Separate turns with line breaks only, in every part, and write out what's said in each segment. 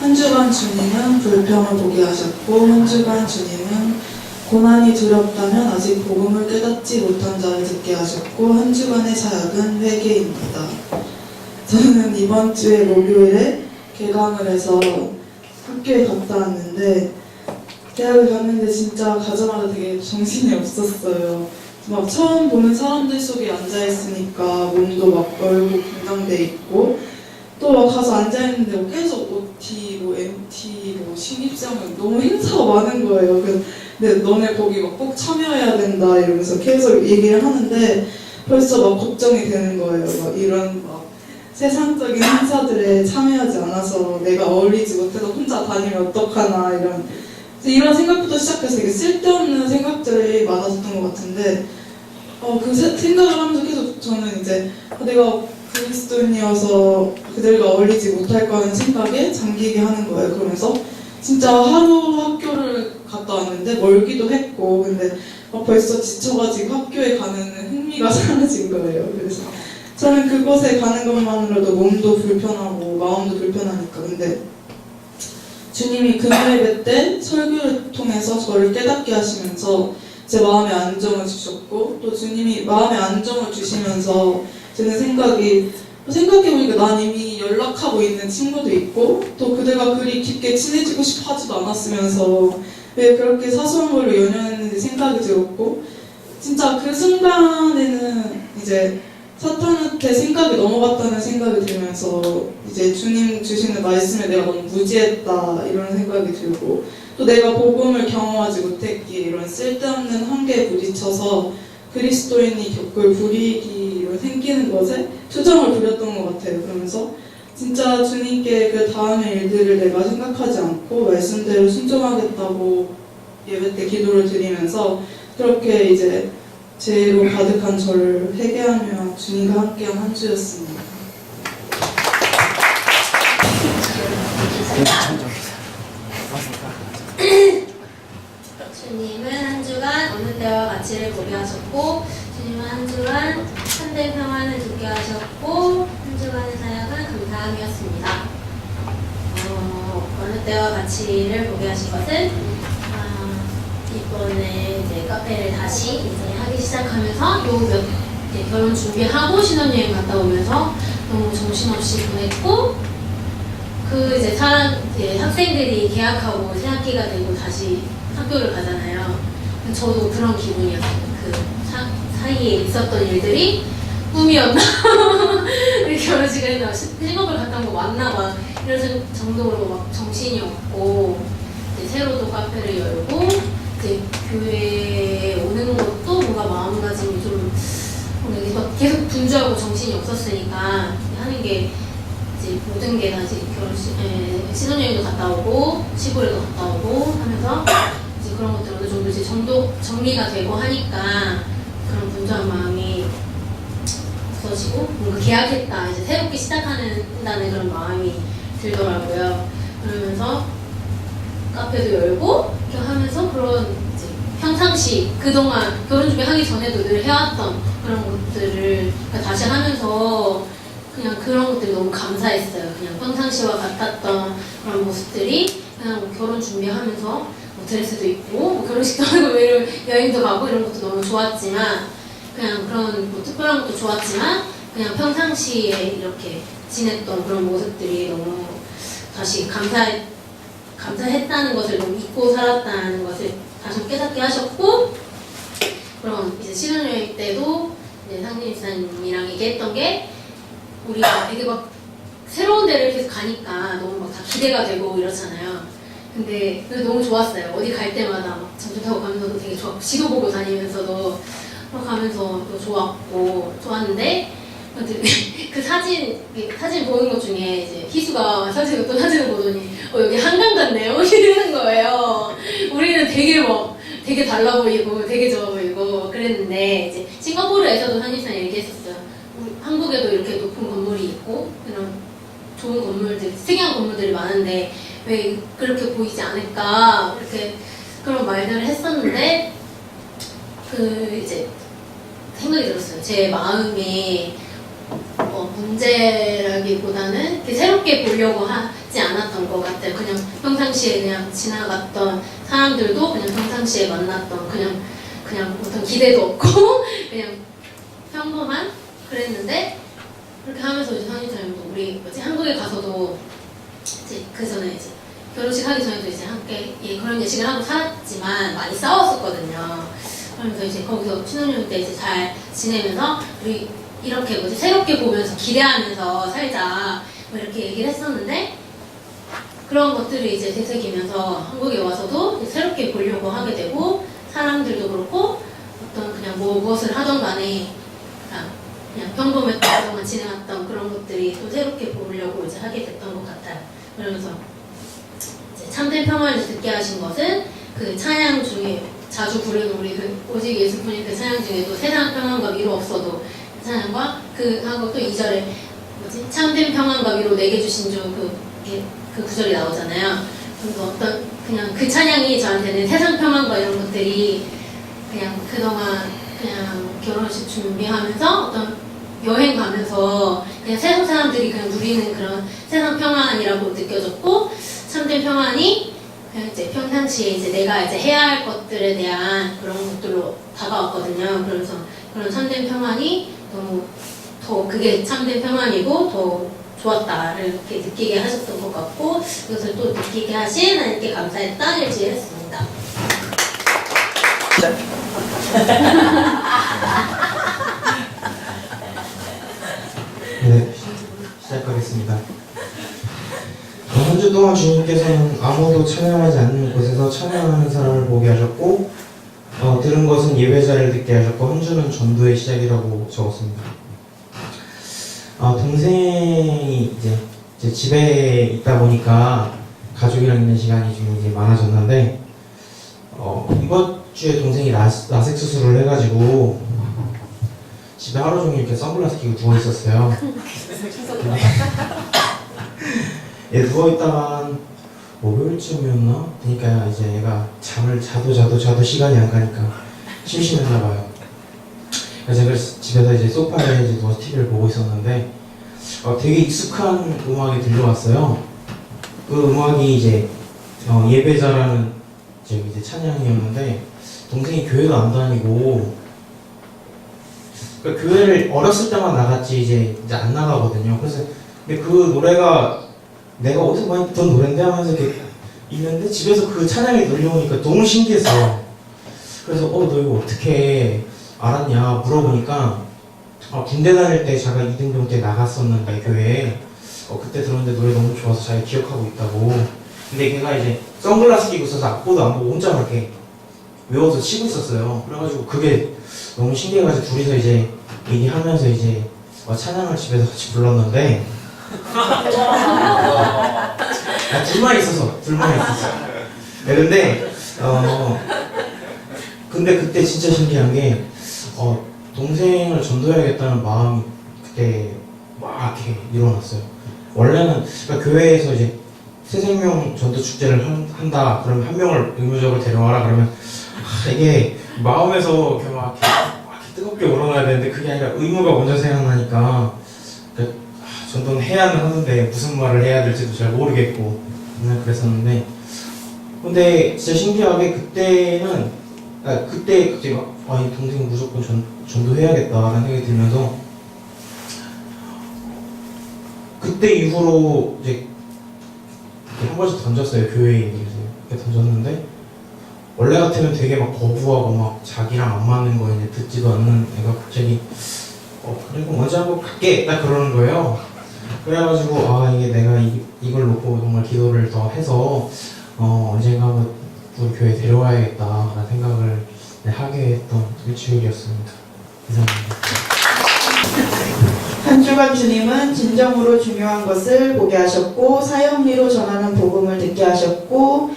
한 주간 주님은 불평을 보게 하셨고 한 주간 주님은 고난이 두렵다면 아직 복음을 깨닫지 못한 자를 듣게 하셨고 한 주간의 사역은 회개입니다. 저는 이번 주에 목요일에 개강을 해서 학교에 갔다 왔는데 대학을 갔는데 진짜 가자마자 되게 정신이 없었어요. 막 처음 보는 사람들 속에 앉아 있으니까 몸도 막 얼고 긴장돼 있고 또막 가서 앉아 있는데 뭐 계속 OT, 뭐 MT, 뭐 신입생 너무 행사가 많은 거예요. 근데 너네 거기 막 꼭 참여해야 된다 이러면서 계속 얘기를 하는데 벌써 막 걱정이 되는 거예요. 막 이런 막 세상적인 행사들에 참여하지 않아서 내가 어울리지 못해서 혼자 다니면 어떡하나 이런 이런 생각부터 시작해서 되게 쓸데없는 생각들이 많아졌던 것 같은데 어, 그 세- 생각을 하면서 계속 저는 이제 아, 내가 그리스도인이어서 그들과 어울리지 못할 거라는 생각에 잠기게 하는 거예요. 그러면서 진짜 하루 학교를 갔다 왔는데 멀기도 했고 근데 어, 벌써 지쳐가지고 학교에 가는 흥미가 사라진 거예요. 그래서 저는 그곳에 가는 것만으로도 몸도 불편하고 마음도 불편하니까 근데 주님이 금요일 때 설교를 통해서 저를 깨닫게 하시면서 제 마음에 안정을 주셨고 또 주님이 마음에 안정을 주시면서 드는 생각이 생각해보니까 난 이미 연락하고 있는 친구도 있고 또 그들과 그리 깊게 친해지고 싶어 하지도 않았으면서 왜 그렇게 사소한 걸로 연연했는지 생각이 들었고 진짜 그 순간에는 이제 사탄한테 생각이 넘어갔다는 생각이 들면서 이제 주님 주시는 말씀에 내가 너무 무지했다 이런 생각이 들고 또 내가 복음을 경험하지 못했기에 이런 쓸데없는 한계에 부딪혀서 그리스도인이 겪을 불이익이 생기는 것에 투정을 부렸던 것 같아요. 그러면서 진짜 주님께 그 다음의 일들을 내가 생각하지 않고 말씀대로 순종하겠다고 예배 때 기도를 드리면서 그렇게 이제 죄로 가득한 저를 회개하며 주님과 함께한 한 주였습니다.
주님은 한 주간 어느 때와 가치를 보게 하셨고 주님은 한 주간 현대 평안을 두게 하셨고 한 주간의 사역은 감사함이었습니다. 어, 어느 때와 가치를 보게 하신 것은 아, 이번에 이제 카페를 다시 이제 하기 시작하면서 요몇 이제 결혼 준비하고 신혼여행 갔다 오면서 너무 정신없이 보냈고 그 이제 사람 이제 학생들이 개학하고 새학기가 되고 다시 학교를 가잖아요. 저도 그런 기분이었어요. 그 사, 사이에 있었던 일들이 꿈이었나? 우리 결혼식을 했나? 시- 실업을 온거 맞나 봐. 이런 생- 정도로 막 정신이 없고 이제 새로도 카페를 열고 이제 교회에 오는 것도 뭔가 마음가짐이 좀막 계속 분주하고 정신이 없었으니까 하는 게 이제 모든 게 다시 결혼식, 에, 신혼여행도 갔다 오고 시골에도 갔다 오고 하면서 그런 것들 어느 정도 이제 정도 정리가 되고 하니까 그런 분주한 마음이 없어지고 뭔가 계약했다 이제 새롭게 시작하는다는 그런 마음이 들더라고요. 그러면서 카페도 열고 이렇게 하면서 그런 이제 평상시 그동안 결혼 준비하기 전에도 늘 해왔던 그런 것들을 다시 하면서 그냥 그런 것들이 너무 감사했어요. 그냥 평상시와 같았던 그런 모습들이 그냥 뭐 결혼 준비하면서 뭐 드레스도 입고 뭐 결혼식도 하고 뭐 이런 여행도 가고 이런 것도 너무 좋았지만 그냥 그런 뭐 특별한 것도 좋았지만 그냥 평상시에 이렇게 지냈던 그런 모습들이 너무 다시 감사 감사했다는 것을 너무 잊고 살았다는 것을 다시 깨닫게 하셨고 그럼 이제 신혼여행 때도 이제 상진 집사님이랑 얘기했던 게 우리가 되게 막 새로운 데를 계속 가니까 너무 막 다 기대가 되고 이렇잖아요. 근데 너무 좋았어요. 어디 갈 때마다 막 전철 타고 가면서도 되게 좋았고 지도 보고 다니면서도 막 가면서 또 좋았고 좋았는데 그 사진 그 사진 보는 것 중에 이제 희수가 사진 어떤 사진을 보더니 어 여기 한강 같네요 이러는 거예요. 우리는 되게 뭐 되게 달라 보이고 되게 좋아 보이고 그랬는데 이제 싱가포르에서도 한일상 얘기했었어요. 한국에도 이렇게 높은 건물이 있고 이런 좋은 건물들, 특이한 건물들이 많은데 왜 그렇게 보이지 않을까 이렇게 그런 말들을 했었는데 그 이제 생각이 들었어요. 제 마음이 어, 문제라기보다는 새롭게 보려고 하, 같지 않았던 것 같아요. 그냥 평상시에 그냥 지나갔던 사람들도 그냥 평상시에 만났던 그냥 그냥 어떤 기대도 없고 그냥 평범한 그랬는데 그렇게 하면서 이제 선생님도 우리 뭐지 한국에 가서도 그 전에 이제 결혼식 하기 전에도 이제 함께 예, 그런 예식을 하고 살았지만 많이 싸웠었거든요. 그러면서 이제 거기서 신혼여행 때 이제 잘 지내면서 우리 이렇게 뭐지 새롭게 보면서 기대하면서 살자 뭐 이렇게 얘기를 했었는데 그런 것들이 이제 되새기면서 한국에 와서도 새롭게 보려고 하게 되고 사람들도 그렇고 어떤 그냥 뭐 무엇을 하던 간에 그냥, 평범했던 그동안 지내왔던 그런 것들이 또 새롭게 보려고 이제 하게 됐던 것 그러면서 참된 평화를 듣게 하신 것은 그 찬양 중에 자주 부르는 우리 그 오직 예수뿐인 그 찬양 중에도 세상 평안과 위로 없어도 그 찬양과 그 하고 또 2절에 뭐지 참된 평안과 위로 내게 주신 주그 그 구절이 나오잖아요. 그래서 어떤 그냥 그 찬양이 저한테는 세상 평안과 이런 것들이 그냥 그동안 그냥 결혼식 준비하면서 어떤 여행 가면서 그냥 세상 사람들이 그냥 누리는 그런 세상 평안이라고 느껴졌고 참된 평안이 그냥 이제 평상시에 이제 내가 이제 해야 할 것들에 대한 그런 것들로 다가왔거든요. 그래서 그런 참된 평안이 너무 더 그게 참된 평안이고 더 좋았다를 이렇게 느끼게 하셨던 것 같고 그것을 또 느끼게 하신 하나님께 감사했던 일주일이었습니다.
네, 시작하겠습니다. 한 주 동안 주님께서는 아무도 찬양하지 않는 곳에서 찬양하는 사람을 보게 하셨고 어, 들은 것은 예배자를 듣게 하셨고 한 주는 전도의 시작이라고 적었습니다. 아, 동생이 이제, 이제 집에 있다 보니까 가족이랑 있는 시간이 좀 이제 많아졌는데 어, 이번 주에 동생이 라, 라섹 수술을 해가지고 집에 하루 종일 이렇게 선글라스 끼고 누워 있었어요. 얘 누워 있다가 한 월요일쯤이었나? 그러니까 이제 얘가 잠을 자도 자도 자도 시간이 안 가니까 심심했나 봐요. 그래서 제가 집에서 이제 소파에 이제 누워서 TV를 보고 있었는데 어, 되게 익숙한 음악이 들려왔어요. 그 음악이 이제 어, 예배자라는 이제 찬양이었는데 동생이 교회도 안 다니고 그러니까 교회를 어렸을 때만 나갔지 이제 이제 안 나가거든요. 그래서 근데 그 노래가 내가 어디서 많이 듣던 노래인데 하면서 이렇게 있는데 집에서 그 찬양이 들려오니까 너무 신기했어요. 그래서 어 너 이거 어떻게 알았냐 물어보니까 아, 군대 다닐 때 자가 이등병 때 나갔었는데 교회에 어, 그때 들었는데 노래 너무 좋아서 잘 기억하고 있다고. 근데 걔가 이제 선글라스 끼고 있어서 악보도 안 보고 혼자 그렇게 외워서 치고 있었어요. 그래가지고 그게 너무 신기해가지고 둘이서 이제 얘기하면서 이제 어, 찬양을 집에서 같이 불렀는데 아, 둘만 있어서 둘만 있었어. 네, 근데 어 근데 그때 진짜 신기한 게 어, 동생을 전도해야겠다는 마음이 그때 막 이렇게 일어났어요. 원래는 그러니까 교회에서 이제 새생명 전도 축제를 한, 한다 그러면 한 명을 의무적으로 데려와라 그러면 아, 이게 마음에서 이렇게 막, 이렇게 뜨겁게 우러나야 되는데 그게 아니라 의무가 먼저 생각나니까. 그, 아, 전도는 해야는 하는데 무슨 말을 해야 될지도 잘 모르겠고 그랬었는데. 근데 진짜 신기하게 그때는 아, 그때 갑자기 막, 아, 이 동생 무조건 전, 전도해야겠다라는 생각이 들면서 그때 이후로 이제 한 번씩 던졌어요 교회 얘기를 이렇게 던졌는데 원래 같으면 되게 막 거부하고 막 자기랑 안 맞는 거 이제 듣지도 않는 애가 갑자기 어 그래 언제 한번 갈게! 딱 그러는 거예요. 그래가지고 아 이게 내가 이, 이걸 놓고 정말 기도를 더 해서 어 언젠가 한번 교회 데려와야겠다라는 생각을 네, 하게 했던 일주일이었습니다. 감사합니다.
한 주간 주님은 진정으로 중요한 것을 보게 하셨고 사형리로 전하는 복음을 듣게 하셨고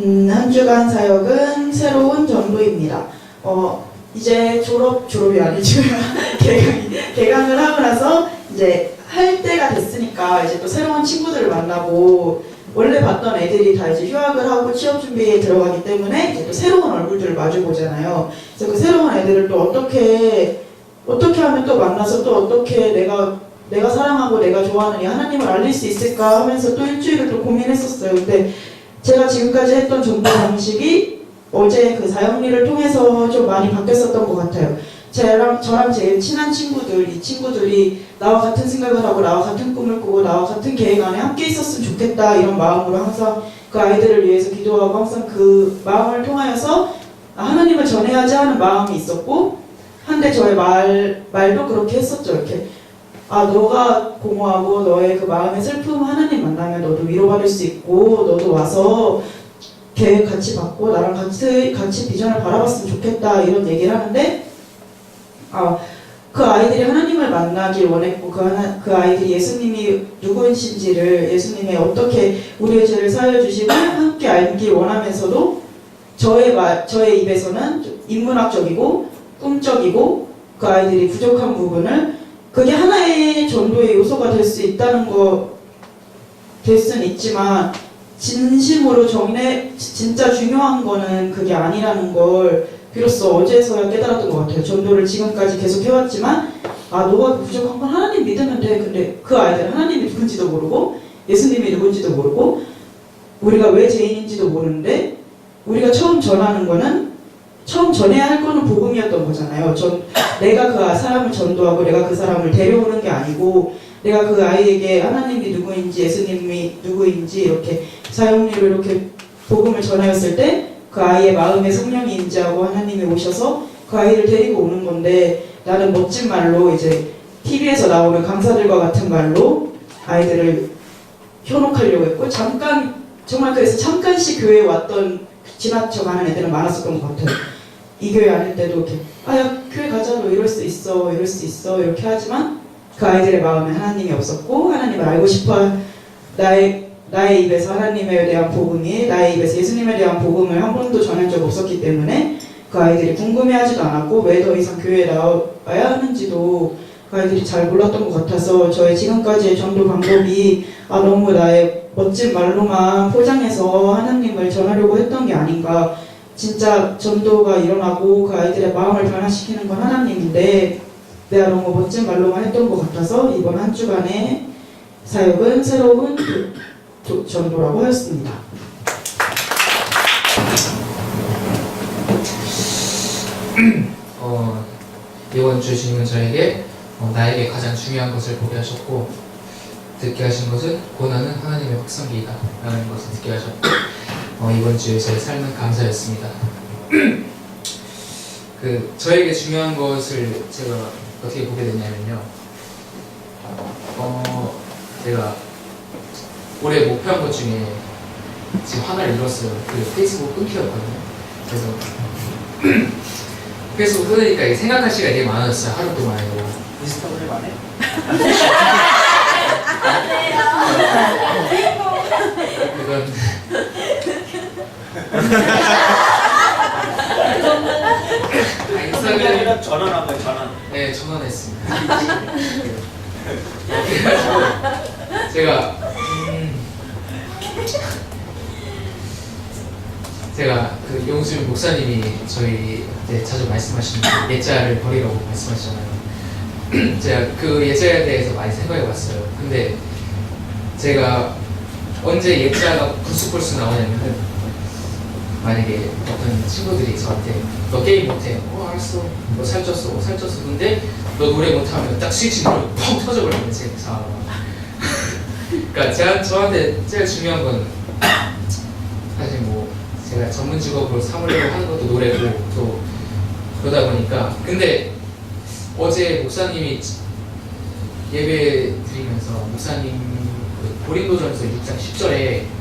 음, 한 주간 사역은 새로운 전도입니다. 어, 이제 졸업 졸업이 아니죠 개강 개강을 하고 나서 이제 할 때가 됐으니까 이제 또 새로운 친구들을 만나고 원래 봤던 애들이 다 이제 휴학을 하고 취업 준비에 들어가기 때문에 이제 또 새로운 얼굴들을 마주 보잖아요. 그래서 그 새로운 애들을 또 어떻게 어떻게 하면 또 만나서 또 어떻게 내가 내가 사랑하고 내가 좋아하는 이 하나님을 알릴 수 있을까 하면서 또 일주일을 또 고민했었어요. 근데 제가 지금까지 했던 전도 방식이 어제 그 사형리를 통해서 좀 많이 바뀌었었던 것 같아요. 저랑, 저랑 제일 친한 친구들, 이 친구들이 나와 같은 생각을 하고 나와 같은 꿈을 꾸고 나와 같은 계획 안에 함께 있었으면 좋겠다 이런 마음으로 항상 그 아이들을 위해서 기도하고 항상 그 마음을 통하여서 아, 하나님을 전해야지 하는 마음이 있었고 한데 저의 말, 말도 그렇게 했었죠. 이렇게 아 너가 공허하고 너의 그 마음의 슬픔 하나님 만나면 너도 위로받을 수 있고 너도 와서 계획 같이 받고 나랑 같이 같이 비전을 바라봤으면 좋겠다 이런 얘기를 하는데 아 그 아이들이 하나님을 만나길 원했고 그, 하나, 그 아이들이 예수님이 누구이신지를 예수님이 어떻게 우리의 죄를 사여 주시고 함께 알길 원하면서도 저의 말 저의 입에서는 좀 인문학적이고 꿈적이고 그 아이들이 부족한 부분을 그게 하나의 전도의 요소가 될 수 있다는 거 될 수는 있지만 진심으로 정내 진짜 중요한 거는 그게 아니라는 걸 비로소 어제서야 깨달았던 것 같아요. 전도를 지금까지 계속 해왔지만 아 너가 부족한 건 하나님 믿으면 돼. 근데 그 아이들은 하나님이 누군지도 모르고 예수님이 누군지도 모르고 우리가 왜 죄인인지도 모르는데 우리가 처음 전하는 거는 처음 전해야 할 거는 복음이었던 거잖아요. 전 내가 그 사람을 전도하고 내가 그 사람을 데려오는 게 아니고 내가 그 아이에게 하나님이 누구인지 예수님이 누구인지 이렇게 사용리로 이렇게 복음을 전하였을 때 그 아이의 마음에 성령이 인지하고 하나님이 오셔서 그 아이를 데리고 오는 건데 나는 멋진 말로 이제 TV에서 나오는 강사들과 같은 말로 아이들을 현혹하려고 했고 잠깐 정말 그래서 잠깐씩 교회에 왔던 지나쳐 가는 애들은 많았었던 것 같아요. 이 교회 아닐 때도 이렇게 아야 교회 가자 너 이럴 수 있어 이럴 수 있어 이렇게 하지만 그 아이들의 마음에 하나님이 없었고 하나님을 알고 싶어 나의 나의 입에서 하나님에 대한 복음이 나의 입에서 예수님에 대한 복음을 한 번도 전한 적 없었기 때문에 그 아이들이 궁금해하지도 않았고 왜 더 이상 교회에 나와야 하는지도 그 아이들이 잘 몰랐던 것 같아서 저의 지금까지의 전도 방법이 아 너무 나의 멋진 말로만 포장해서 하나님을 전하려고 했던 게 아닌가 진짜 전도가 일어나고 그 아이들의 마음을 변화시키는 건 하나님인데 내가 너무 멋진 말로만 했던 것 같아서 이번 한 주간의 사역은 새로운 도- 도- 전도라고 하였습니다.
어, 이번 주 주님은 저에게 어, 나에게 가장 중요한 것을 보게 하셨고 듣게 하신 것은 고난은 하나님의 확성기이다 라는 것을 듣게 하셨고 어, 이번 주에 제 삶은 감사였습니다. 그 저에게 중요한 것을 제가 어떻게 보게 됐냐면요. 어, 제가 올해 목표한 것 중에 지금 하나를 이뤘어요. 그 페이스북 끊기였거든요. 그래서 페이스북 끊으니까 생각할 시간이 되게 많아졌어요. 하루 동안에도.
인스타그램 안 해?
그건 아, 인스타그램
전환한 거야 전환
네 전환했습니다. 그래가지고 제가 음, 제가 그 용수민 목사님이 저희한테 자주 말씀하시는 그 예자를 버리라고 말씀하시잖아요. 제가 그 예자에 대해서 많이 생각해봤어요. 근데 제가 언제 예자가 불쑥불쑥 나오냐면은 만약에 어떤 친구들이 저한테 너 게임 못해. 어 알았어. 너 살쪘어. 어, 살쪘어. 근데 너 노래 못하면 딱 스위치 누르면 펑 터져버리는 제 상황. 그러니까 제가 저한테 제일 중요한 건 사실 뭐 제가 전문 직업으로 삼으려고 하는 것도 노래고 또 그러다 보니까 근데 어제 목사님이 예배 드리면서 목사님 그 고린도전서 6장 10절에 그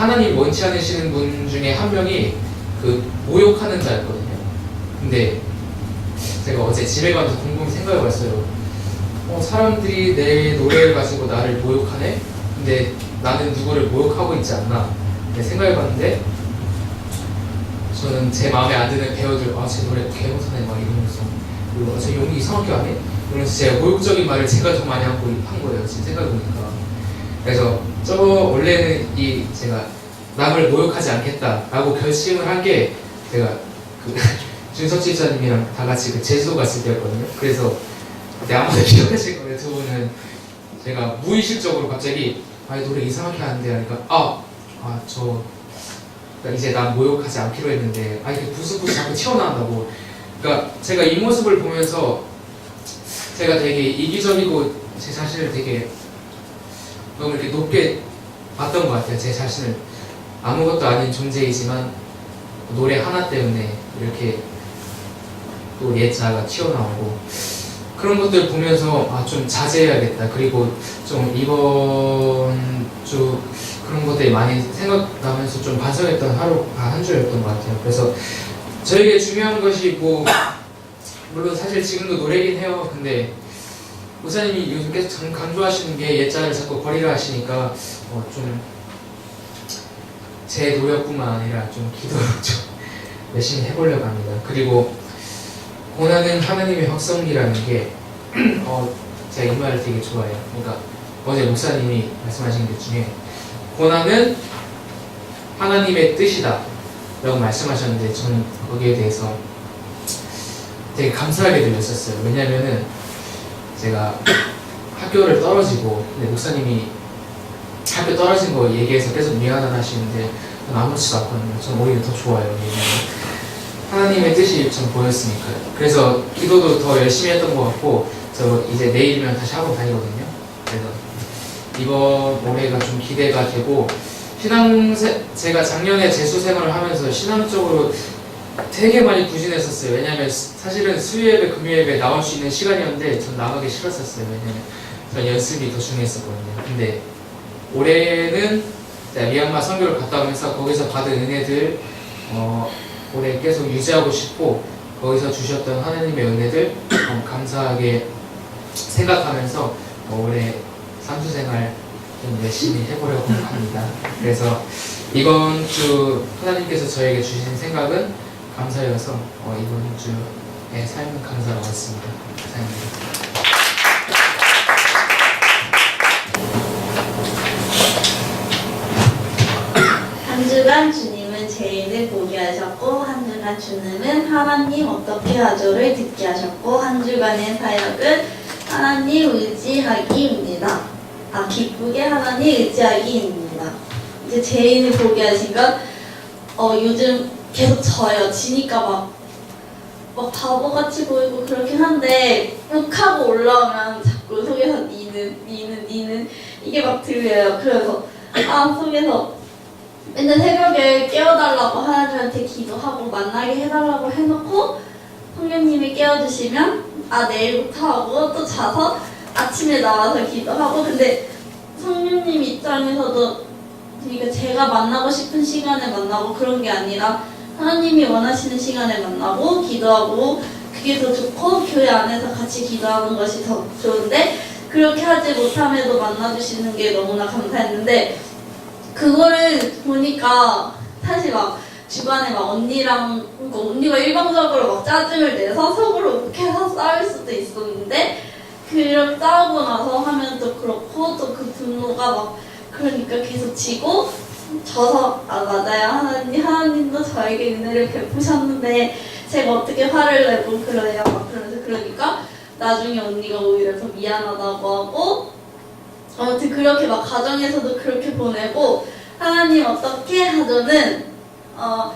하나님 원치 않으시는 분 중에 한 명이 그 모욕하는 자였거든요. 근데 제가 어제 집에 가면서 곰곰이 생각해 봤어요. 어, 사람들이 내 노래를 가지고 나를 모욕하네? 근데 나는 누구를 모욕하고 있지 않나? 생각해 봤는데 저는 제 마음에 안 드는 배우들 아 제 노래 개 못하네 막 이러면서 그리고 아, 제 용이 이상하게 하네? 이러면서 제가 모욕적인 말을 제가 좀 많이 하고 한 거예요 지금 생각해보니까 그래서 저 원래는 이 제가 남을 모욕하지 않겠다라고 결심을 한 게 제가 그 준석 집사님이랑 다 같이 그 제주도 갔을 때였거든요. 그래서 네, 아무도 기억하실 거예요. 두 분은 제가 무의식적으로 갑자기 아, 이 노래 이상하게 하는데 하니까 아, 아, 저 그러니까 이제 난 모욕하지 않기로 했는데 아, 이게 부스부스 자꾸 튀어나온다고. 그러니까 제가 이 모습을 보면서 제가 되게 이기적이고 제 자신을 되게 너무 이렇게 높게 봤던 것 같아요. 제 자신을 아무것도 아닌 존재이지만 노래 하나 때문에 이렇게 또 예자가 튀어나오고 그런 것들 보면서 아 좀 자제해야겠다. 그리고 좀 이번 주 그런 것들이 많이 생각나면서 좀 반성했던 하루 아, 한 주였던 것 같아요. 그래서 저에게 중요한 것이 뭐 물론 사실 지금도 노래긴 해요. 근데 목사님이 요즘 계속 강- 강조하시는 게 옛자를 자꾸 버리라 하시니까 어, 좀제 노력뿐만 아니라 좀 기도를 좀 열심히 해보려고 합니다. 그리고 고난은 하나님의 확성기라는 게 어, 제가 이 말을 되게 좋아해요. 그러니까 어제 목사님이 말씀하신 것 중에 고난은 하나님의 뜻이다 라고 말씀하셨는데 저는 거기에 대해서 되게 감사하게 들렸었어요. 왜냐면은 제가 학교를 떨어지고 근데 목사님이 학교 떨어진 거 얘기해서 계속 미안하다 하시는데 전 아무렇지도 않거든요. 전 오히려 더 좋아요. 하나님의 뜻이 좀 보였으니까요. 그래서 기도도 더 열심히 했던 것 같고 저 이제 내일이면 다시 학원 다니거든요. 그래서 이번 올해가 좀 기대가 되고 신앙 세, 제가 작년에 재수 생활을 하면서 신앙적으로 되게 많이 부진했었어요. 왜냐면 스- 사실은 수요예배, 금요예배 나올 수 있는 시간이었는데 전 나가기 싫었었어요. 왜냐면 전 연습이 더 중요했었거든요. 근데 올해는 미얀마 선교를 갔다 오면서 거기서 받은 은혜들 어, 올해 계속 유지하고 싶고 거기서 주셨던 하나님의 은혜들 어, 감사하게 생각하면서 어, 올해 삼수 생활 좀 열심히 해보려고 합니다. 그래서 이번 주 하나님께서 저에게 주신 생각은 감사여서 어, 이번 주의 삶은 감사라고 했습니다. 감사합니다.
한 주간 주님은 죄인을 보게 하셨고 한 주간 주님은 하나님 어떻게 하죠를 듣게 하셨고 한 주간의 사역은 하나님 의지하기입니다. 아 기쁘게 하나님 의지하기입니다. 이제 죄인을 보게 하신 건 어, 요즘 계속 져요. 지니까 막, 막 바보같이 보이고 그렇긴 한데 욕하고 올라오면 자꾸 속에서 니는 니는 니는 이게 막 들려요. 그래서 아 속에서 맨날 새벽에 깨워달라고 하나님한테 기도하고 만나게 해달라고 해놓고 성령님이 깨워주시면 아 내일부터 하고 또 자서 아침에 나와서 기도하고 근데 성령님 입장에서도 그러니까 제가 만나고 싶은 시간에 만나고 그런 게 아니라 하나님이 원하시는 시간에 만나고 기도하고 그게 더 좋고 교회 안에서 같이 기도하는 것이 더 좋은데 그렇게 하지 못함에도 만나주시는 게 너무나 감사했는데 그거를 보니까 사실 막 주변에 막 언니랑 그러니까 언니가 일방적으로 막 짜증을 내서 속으로 욱해서 싸울 수도 있었는데 그렇게 싸우고 나서 하면 또 그렇고 또 그 분노가 막 그러니까 계속 지고 져서 아 맞아요. 하나님 하나님도 저에게 은혜를 베푸셨는데 제가 어떻게 화를 내고 그래요? 막 그러면서 그러니까 나중에 언니가 오히려 더 미안하다고 하고 아무튼 그렇게 막 가정에서도 그렇게 보내고 하나님 어떻게 하죠는 어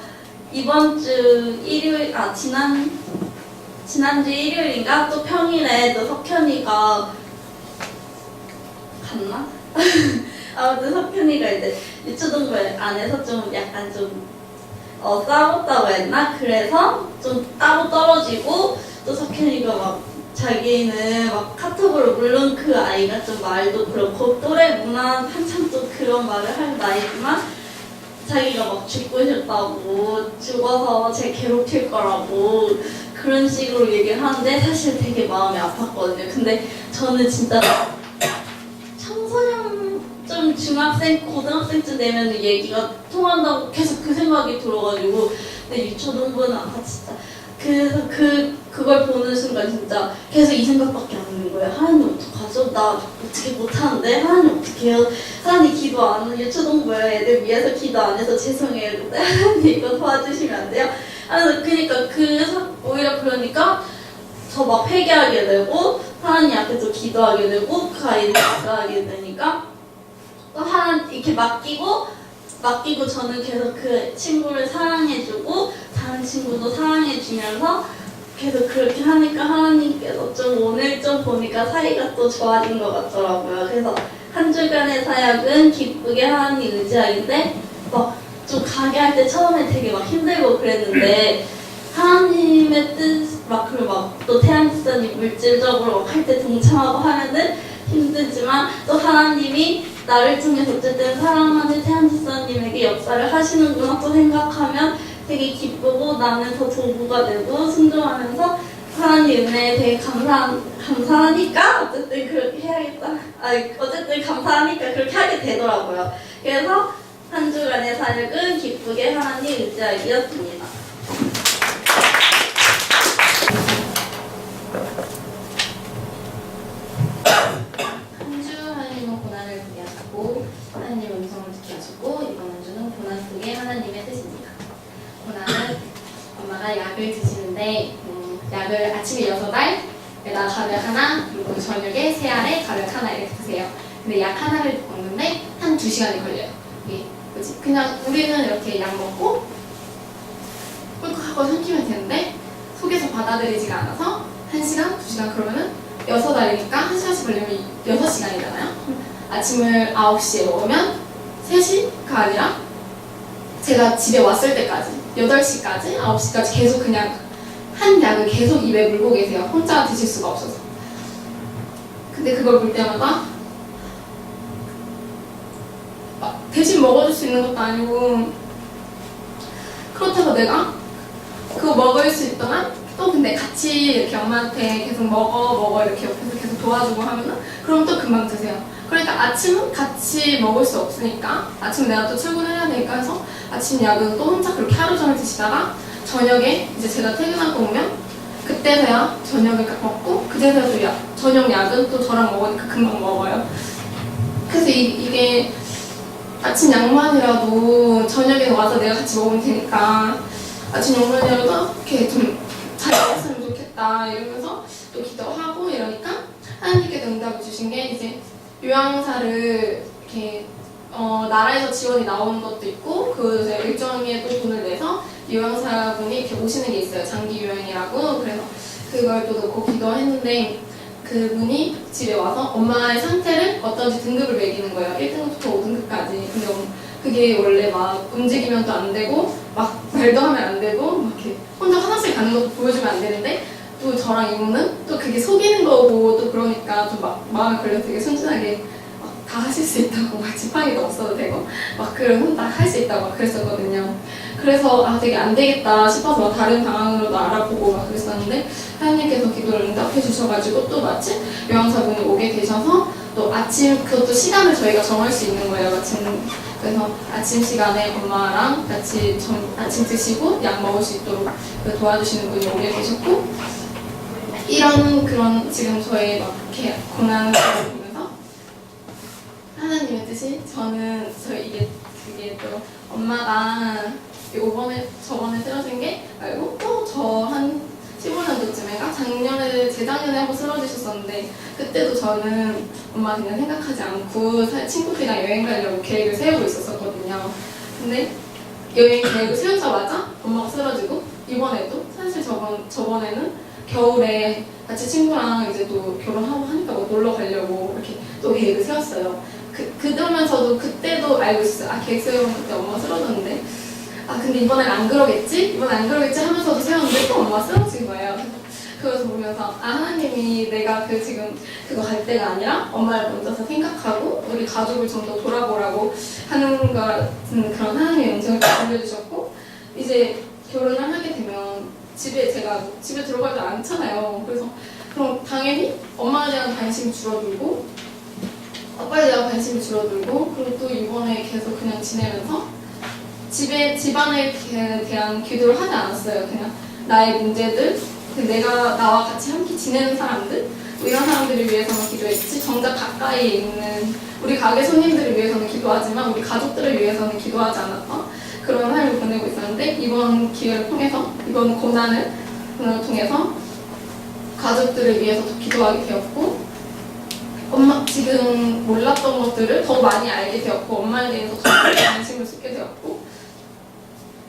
이번 주 일요일 아 지난 지난주 일요일인가? 또 평일에 또 석현이가 갔나? 아무튼 석현이가 이제 유초동부 안에서 좀 약간 좀 어, 싸웠다고 했나? 그래서 좀 따로 떨어지고 또 석현이가 막 자기는 막 카톡으로 물론 그 아이가 좀 말도 그렇고 또래 문화 한참 또 그런 말을 할 나이지만 자기가 막 죽고 싶다고 죽어서 제 괴롭힐 거라고 그런 식으로 얘기를 하는데 사실 되게 마음이 아팠거든요. 근데 저는 진짜 좀 중학생 고등학생쯤 되면 얘기가 통한다고 계속 그 생각이 들어가지고 근데 유초동부는 아까 진짜 그래서 그 그걸 보는 순간 진짜 계속 이 생각밖에 안 드는 거예요. 하나님 어떡하죠? 나 어떻게 못하는데 하나님 어떻게 해요? 하나님 기도 안 하는 유초동부에 애들 위해서 기도 안 해서 죄송해요. 근데 하나님 이거 도와주시면 안 돼요? 하면서 그러니까 그 사- 오히려 그러니까 저 막 회개하게 되고 하나님 앞에서 기도하게 되고 그 아이를 기도하게 되니까 또 하나 이렇게 맡기고 맡기고 저는 계속 그 친구를 사랑해주고 다른 친구도 사랑해주면서 계속 그렇게 하니까 하나님께서 좀 오늘 좀 보니까 사이가 또 좋아진 것 같더라고요. 그래서 한 주간의 사역은 기쁘게 하나님 의지하기인데 막 좀 가게 할 때 처음에 되게 막 힘들고 그랬는데 하나님의 뜻, 막, 그리고 막, 또 태양지사님 물질적으로 막할때 동참하고 하면은 힘들지만, 또 하나님이 나를 통해서 어쨌든 사랑하는 태양지사님에게 역사를 하시는구나 또 생각하면 되게 기쁘고 나는 더 도구가 되고 순종하면서 하나님 은혜에 되게 감사, 감사하니까 어쨌든 그렇게 해야겠다. 아, 어쨌든 감사하니까 그렇게 하게 되더라고요. 그래서 한 주간의 사역은 기쁘게 하나님 의지하기였습니다.
한 주 하나님은 고난을 보게 하셨고 하나님의 음성을 듣게 하셨고 이번 한 주는 고난 속에 하나님의 뜻입니다. 고난은 엄마가 약을 드시는데 음, 약을 아침에 여섯 알에다 가득 하나 그리고 저녁에 세 알에 가득 하나 이렇게 드세요. 근데 약 하나를 먹는데 한 두 시간이 걸려요. 이게 뭐지? 그냥 우리는 이렇게 약 먹고 꿀꺽하고 삼키면 되는데 속에서 받아들이지가 않아서 한 시간, 두 시간 그러면은 여섯 알이니까 한 시간씩 걸리면 여섯 시간이잖아요. 아침을 9시에 먹으면 3시가 아니라 제가 집에 왔을 때까지 8시까지, 9시까지 계속 그냥 한 약을 계속 입에 물고 계세요. 혼자 드실 수가 없어서. 근데 그걸 볼 때마다 막 대신 먹어줄 수 있는 것도 아니고 그렇다고 내가 그거 먹을 수 있더만 또 근데 같이 이렇게 엄마한테 계속 먹어 먹어 이렇게 옆에서 계속 도와주고 하면은 그럼 또 금방 드세요. 그러니까 아침은 같이 먹을 수 없으니까 아침 내가 또 출근해야 되니까 해서 아침 약은 또 혼자 그렇게 하루 종일 드시다가 저녁에 이제 제가 퇴근하고 오면 그때서야 저녁을 먹고 약, 저녁 약은 또 저랑 먹으니까 금방 먹어요. 그래서 이, 이게 아침 약만이라도 저녁에 와서 내가 같이 먹으면 되니까 아침 약만이라도 이렇게 좀잘 먹었으면 좋겠다 이러면서 또 기도하고 이러니까 하나님께서 응답을 주신 게 이제 요양사를 이렇게 어, 나라에서 지원이 나오는 것도 있고 그 일정에 또 돈을 내서 요양사분이 이렇게 오시는 게 있어요. 장기 요양이라고. 그래서 그걸 또 넣고 기도했는데 그분이 집에 와서 엄마의 상태를 어떤지 등급을 매기는 거예요. 1등급부터 5등급까지. 근데 엄- 그게 원래 막 움직이면 또 안 되고 막 말도 하면 안 되고 막 이렇게 혼자 화장실 가는 것도 보여주면 안 되는데 또 저랑 이모는 또 그게 속이는 거고 또 그러니까 좀 막 마음에 걸려 되게 순진하게 막 다 하실 수 있다고 막 지팡이도 없어도 되고 막 그런 혼자 할 수 있다고 막 그랬었거든요. 그래서 아 되게 안 되겠다 싶어서 막 다른 방안으로도 알아보고 막 그랬었는데 하나님께서 기도를 응답해 주셔가지고 또 마침 요양사분이 오게 되셔서 또 아침 그것도 시간을 저희가 정할 수 있는 거예요. 마침 그래서 아침 시간에 엄마랑 같이 점, 아침 드시고 약 먹을 수 있도록 그 도와주시는 분이 오게 되셨고 이런 그런 지금 저의 막 이렇게 고난을 하나님의 뜻이 저는 저 이게 그게 또 엄마가 요번에 저번에 쓰러진 게 말고 또 저 한 15년도쯤인가 작년에 재작년에 한번 쓰러지셨었는데 그때도 저는 엄마 그냥 생각하지 않고 사- 친구들이랑 여행 가려고 계획을 세우고 있었었거든요. 근데 여행 계획을 세우자마자 엄마가 쓰러지고 이번에도 사실 저번 저번에는 겨울에 같이 친구랑 이제 또 결혼하고 하니까 뭐 놀러 가려고 이렇게 또 계획을 세웠어요. 그 그러면서도 그때도 알고 있었어요. 아 계획 세우면 그때 엄마 쓰러졌는데 아 근데 이번엔 안 그러겠지? 이번엔 안 그러겠지 하면서도 세웠는데 또 엄마 쓰러진 거예요. 그래서 보면서 아 하나님이 내가 그 지금 그거 갈 때가 아니라 엄마를 먼저서 생각하고 우리 가족을 좀 더 돌아보라고 하는 것 같은 그런 하나님의 영성을 알려주셨고 이제 결혼을 하게 되면 집에 제가 집에 들어가지 않잖아요. 그래서 그럼 당연히 엄마에 대한 관심이 줄어들고 아빠에 대한 관심이 줄어들고 그리고 또 이번에 계속 그냥 지내면서 집에 집안에 대- 대한 기도를 하지 않았어요. 그냥 나의 문제들, 그 내가 나와 같이 함께 지내는 사람들 뭐 이런 사람들을 위해서만 기도했지 정작 가까이에 있는 우리 가게 손님들을 위해서는 기도하지만 우리 가족들을 위해서는 기도하지 않았던 그런 삶을 보내고 있었는데 이번 기회를 통해서 이번 고난을 통해서 가족들을 위해서 더 기도하게 되었고 엄마 지금 몰랐던 것들을 더 많이 알게 되었고 엄마에 대해서 더 관심을 쏟게 되었고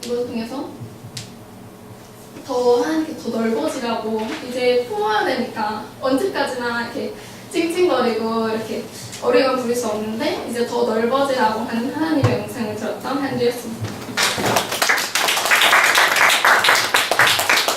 이걸 통해서 더 하나님께 더 넓어지라고 이제 품어야 되니까 언제까지나 이렇게 찡찡거리고 이렇게 어리가 부릴 수 없는데 이제 더 넓어지라고 하는 하나님의 영상을 들었던 한 주였습니다.